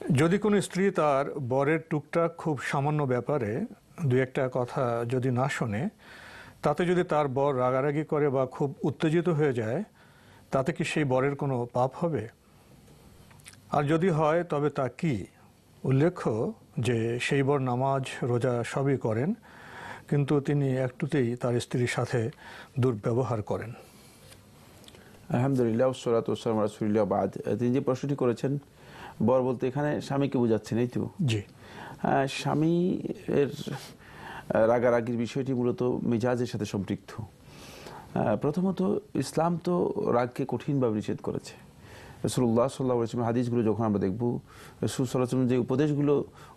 যদি কোনো স্ত্রী তার বরের টুকটাক খুব সামান্য ব্যাপারে দু একটা কথা যদি না শোনে, তাতে যদি তার বর রাগারাগি করে বা খুব উত্তেজিত হয়ে যায়, তাতে কি সেই বরের কোনো পাপ হবে? আর যদি হয়, তবে তা কি? উল্লেখ্য যে সেই বর নামাজ, রোজা সবই করেন, কিন্তু তিনি একটুতেই তার স্ত্রীর সাথে দুর্ব্যবহার করেন। আলহামদুলিল্লাহ সরাত ওসালাম রাসুলিল্লাহ বাদ। তিনি যে প্রশ্নটি করেছেন বর বলতে এখানে স্বামীকে বোঝাচ্ছেন এই তো? জি। হ্যাঁ, স্বামী এর রাগারাগির বিষয়টি মূলত মেজাজের সাথে সম্পৃক্ত। প্রথমত ইসলাম তো রাগকে কঠিনভাবে নিষেধ করেছে। রসুল্লাহ সাল্লাহ ইসলামের হাদিসগুলো যখন আমরা দেখব রসুল সাল্লাহ যে উপদেশগুলো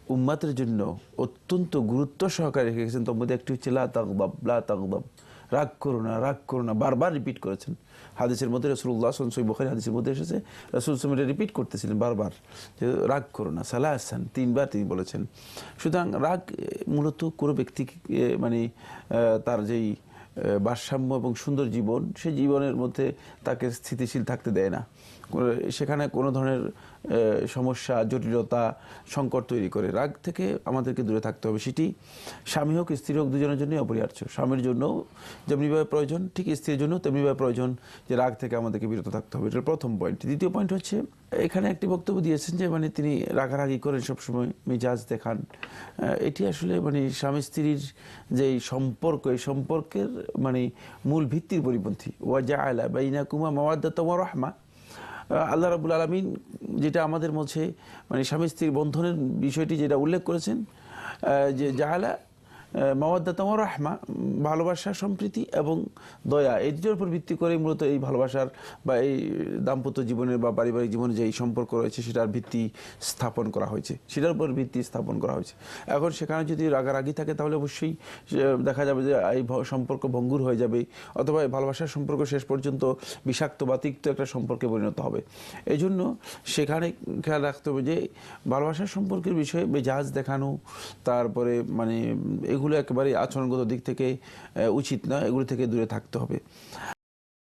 উম্মাতের জন্য অত্যন্ত গুরুত্ব সহকারে রেখে গেছেন তার মধ্যে একটি হচ্ছে লা তাকদাব লা তাকদাব রাগ করো না, রাগ করো না। বারবার রিপিট করেছেন। হাদিসের মধ্যে রসুল্লাহ সনসই বখারি হাদিসের মধ্যে এসেছে, রসুল এটা রিপিট করতেছিলেন বারবার যে রাগ করো না সালাহ আসান তিনবার তিনি বলেছেন। সুতরাং রাগ মূলত কোনো ব্যক্তিকে মানে তার যেই ভারসাম্য এবং সুন্দর জীবন সেই জীবনের মধ্যে তাকে স্থিতিশীল থাকতে দেয় না। সেখানে কোনো ধরনের সমস্যা, জটিলতা, সংকট তৈরি করে। রাগ থেকে আমাদেরকে দূরে থাকতে হবে সেটি। স্বামী হোক, স্ত্রী হোক, দুজনের জন্যই অপরিহার্য। স্বামীর জন্য যেমনিভাবে প্রয়োজন, ঠিক স্ত্রীর জন্য তেমনিভাবে প্রয়োজন যে রাগ থেকে আমাদেরকে বিরত থাকতে হবে। এটা প্রথম পয়েন্ট দ্বিতীয় পয়েন্ট হচ্ছে এখানে একটি বক্তব্য দিয়েছেন যে মানে তিনি রাগারাগি করেন সবসময়, মেজাজ দেখান। এটি আসলে মানে স্বামী স্ত্রীর যে সম্পর্ক, এই সম্পর্কের মানে মূল ভিত্তির পরিপন্থী। ওয়াজা আলা বাইনা কুমা মাওয়াদ্দা তোমার রহমা আল্লাহ রাবুল আলমিন যেটা আমাদের মধ্যে মানে স্বামী স্ত্রীর বন্ধনের বিষয়টি যেটা উল্লেখ করেছেন যে জাহালা মাওয়াদ্দাতম রাহমা, ভালোবাসা, সম্প্রীতি এবং দয়া, এই দুটোর উপর ভিত্তি করে মূলত এই ভালোবাসার বা এই দাম্পত্য জীবনের বা পারিবারিক জীবনে যে এই সম্পর্ক রয়েছে, সেটার ভিত্তি স্থাপন করা হয়েছে। সেটার উপর ভিত্তি স্থাপন করা হয়েছে। এখন সেখানে যদি রাগারাগি থাকে, তাহলে অবশ্যই দেখা যাবে যে এই সম্পর্ক ভঙ্গুর হয়ে যাবে, অথবা এই ভালোবাসার সম্পর্ক শেষ পর্যন্ত বিষাক্ত বা তিক্ত একটা সম্পর্কে পরিণত হবে। এই জন্য সেখানে খেয়াল রাখতে হবে যে, ভালোবাসার সম্পর্কের বিষয়ে মেজাজ দেখানো, তারপরে মানে এগুলো একেবারে আচরণগত দিক থেকে উচিত না এগুলো থেকে দূরে থাকতে হবে।